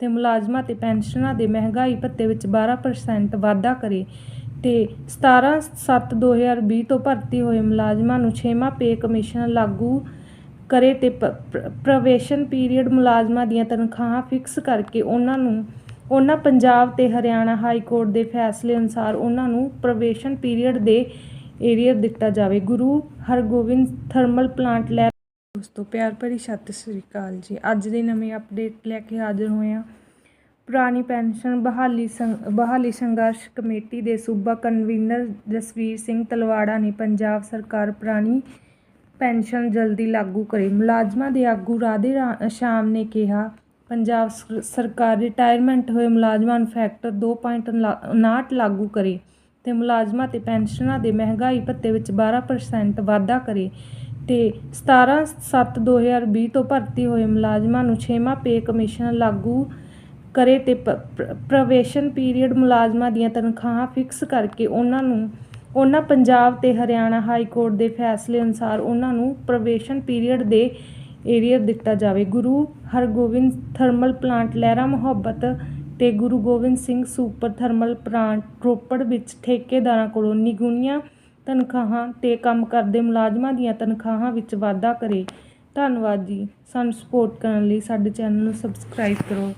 ਤੇ ਮੁਲਾਜ਼ਮਾਂ ਤੇ ਪੈਨਸ਼ਨਾਂ ਦੇ ਮਹਿੰਗਾਈ ਭੱਤੇ ਵਿੱਚ 12% ਵਾਧਾ ਕਰੇ ਤੇ 17/7/2020 ਤੋਂ ਭਰਤੀ ਹੋਏ ਮੁਲਾਜ਼ਮਾਂ ਨੂੰ 6ਵਾਂ ਪੇ ਕਮਿਸ਼ਨ ਲਾਗੂ ਕਰੇ ਤੇ ਪ- ਪ੍ਰਵੇਸ਼ਨ ਪੀਰੀਅਡ ਮੁਲਾਜ਼ਮਾਂ ਦੀਆਂ ਤਨਖਾਹਾਂ ਫਿਕਸ ਕਰਕੇ ਉਹਨਾਂ ਨੂੰ, ਉਹਨਾਂ ਪੰਜਾਬ ਤੇ ਹਰਿਆਣਾ ਹਾਈ ਕੋਰਟ ਦੇ ਫੈਸਲੇ ਅਨੁਸਾਰ ਉਹਨਾਂ ਨੂੰ ਪ੍ਰਵੇਸ਼ਨ ਪੀਰੀਅਡ ਦੇ ਏਰੀਅਰ ਦਿੱਤਾ ਜਾਵੇ। ਗੁਰੂ ਹਰਗੋਬਿੰਦ ਥਰਮਲ ਪਲਾਂਟ ਲੈ ਦੋਸਤੋ, ਪਿਆਰ ਭਰੀ ਸਤਿ ਸ੍ਰੀ ਅਕਾਲ ਜੀ। ਅੱਜ ਦੀ ਨਵੀਂ ਅਪਡੇਟ ਲੈ ਕੇ ਹਾਜ਼ਰ ਹੋਏ ਹਾਂ। ਪੁਰਾਣੀ ਪੈਨਸ਼ਨ ਬਹਾਲੀ ਸੰਘ ਬਹਾਲੀ ਸੰਘਰਸ਼ ਕਮੇਟੀ ਦੇ ਸੂਬਾ ਕਨਵੀਨਰ ਜਸਵੀਰ ਸਿੰਘ ਤਲਵਾੜਾ ਨੇ ਪੰਜਾਬ ਸਰਕਾਰ ਪੁਰਾਣੀ ਪੈਨਸ਼ਨ ਜਲਦੀ ਲਾਗੂ ਕਰੇ। ਮੁਲਾਜ਼ਮਾਂ ਦੇ ਆਗੂ ਰਾਧੇ ਰਾ- ਸ਼ਾਮ ਨੇ ਕਿਹਾ, ਪੰਜਾਬ ਸਰਕਾਰ ਰਿਟਾਇਰਮੈਂਟ ਹੋਏ ਮੁਲਾਜ਼ਮਾਂ ਨੂੰ ਫੈਕਟਰ 2.59 ਲਾਗੂ ਕਰੇ ਤੇ ਮੁਲਾਜ਼ਮਾਂ ਤੇ ਪੈਨਸ਼ਨਾਂ ਦੇ ਮਹਿੰਗਾਈ ਭੱਤੇ ਵਿੱਚ 12% ਵਾਧਾ ਕਰੇ। ਤੇ 17/7/2020 ਤੋਂ ਭਰਤੀ ਹੋਏ ਮੁਲਾਜ਼ਮਾਂ ਨੂੰ 6ਵਾਂ ਪੇ ਕਮਿਸ਼ਨ ਲਾਗੂ ਕਰੇ ਤੇ ਪ- ਪ੍ਰਵੇਸ਼ਨ ਪੀਰੀਅਡ ਮੁਲਾਜ਼ਮਾਂ ਦੀਆਂ ਤਨਖਾਹਾਂ ਫਿਕਸ ਕਰਕੇ ਉਹਨਾਂ ਨੂੰ, ਉਹਨਾਂ ਪੰਜਾਬ ਤੇ ਹਰਿਆਣਾ ਹਾਈ ਕੋਰਟ ਦੇ ਫੈਸਲੇ ਅਨੁਸਾਰ ਉਹਨਾਂ ਨੂੰ ਪ੍ਰਵੇਸ਼ਨ ਪੀਰੀਅਡ ਦੇ ਏਰੀਅਰ ਦਿੱਤਾ ਜਾਵੇ। ਗੁਰੂ ਹਰਗੋਬਿੰਦ ਥਰਮਲ ਪਲਾਂਟ ਲਹਿਰਾ ਮੁਹੱਬਤ ਤੇ Guru Gobind Singh super thermal plant Ropar ਵਿੱਚ ਠੇਕੇਦਾਰਾਂ ਕੋਲੋਂ ਨਿਗੁਣੀਆਂ ਤਨਖਾਹਾਂ ਤੇ ਕੰਮ ਕਰਦੇ ਮੁਲਾਜ਼ਮਾਂ ਦੀਆਂ ਤਨਖਾਹਾਂ ਵਿੱਚ ਵਾਧਾ ਕਰੇ। ਧੰਨਵਾਦ ਜੀ। ਸਾਨੂੰ ਸਪੋਰਟ ਕਰਨ ਲਈ ਸਾਡੇ ਚੈਨਲ ਨੂੰ ਸਬਸਕ੍ਰਾਈਬ ਕਰੋ।